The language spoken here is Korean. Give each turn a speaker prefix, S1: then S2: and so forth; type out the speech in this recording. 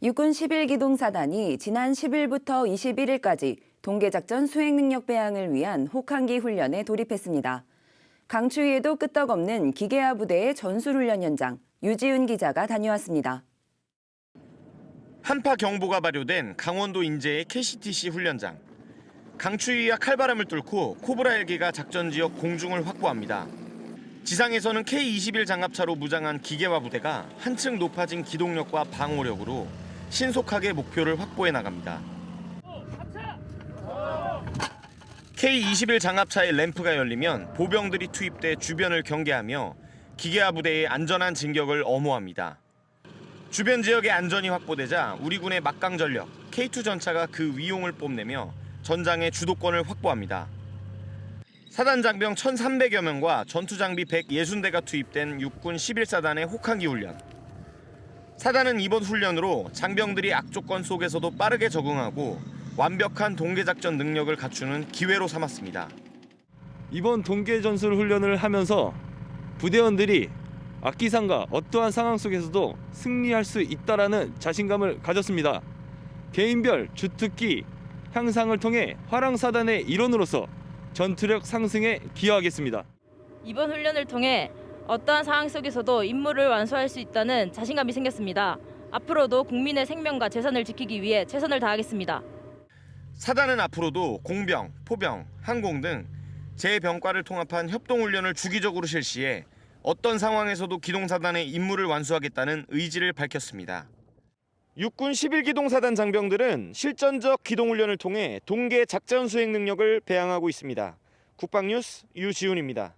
S1: 육군 11기동사단이 지난 10일부터 21일까지 동계작전 수행 능력 배양을 위한 혹한기 훈련에 돌입했습니다. 강추위에도 끄떡없는 기계화 부대의 전술훈련 현장 유지훈 기자가 다녀왔습니다.
S2: 한파 경보가 발효된 강원도 인제의 KCTC 훈련장. 강추위와 칼바람을 뚫고 코브라 헬기가 작전 지역 공중을 확보합니다. 지상에서는 K-21 장갑차로 무장한 기계화 부대가 한층 높아진 기동력과 방호력으로 신속하게 목표를 확보해 나갑니다. K-21 장갑차의 램프가 열리면 보병들이 투입돼 주변을 경계하며 기계화 부대의 안전한 진격을 엄호합니다. 주변 지역의 안전이 확보되자 우리 군의 막강 전력 K2 전차가 그 위용을 뽐내며 전장의 주도권을 확보합니다. 사단 장병 1,300여 명과 전투 장비 160대가 투입된 육군 11사단의 혹한기 훈련. 사단은 이번 훈련으로 장병들이 악조건 속에서도 빠르게 적응하고 완벽한 동계 작전 능력을 갖추는 기회로 삼았습니다.
S3: 이번 동계 전술 훈련을 하면서 부대원들이 악기상과 어떠한 상황 속에서도 승리할 수 있다라는 자신감을 가졌습니다. 개인별 주특기 향상을 통해 화랑사단의 일원으로서 전투력 상승에 기여하겠습니다.
S4: 이번 훈련을 통해 어떠한 상황 속에서도 임무를 완수할 수 있다는 자신감이 생겼습니다. 앞으로도 국민의 생명과 재산을 지키기 위해 최선을 다하겠습니다.
S2: 사단은 앞으로도 공병, 포병, 항공 등 재병과를 통합한 협동 훈련을 주기적으로 실시해 어떤 상황에서도 기동사단의 임무를 완수하겠다는 의지를 밝혔습니다. 육군 11기동사단 장병들은 실전적 기동훈련을 통해 동계 작전 수행 능력을 배양하고 있습니다. 국방뉴스 유지훈입니다.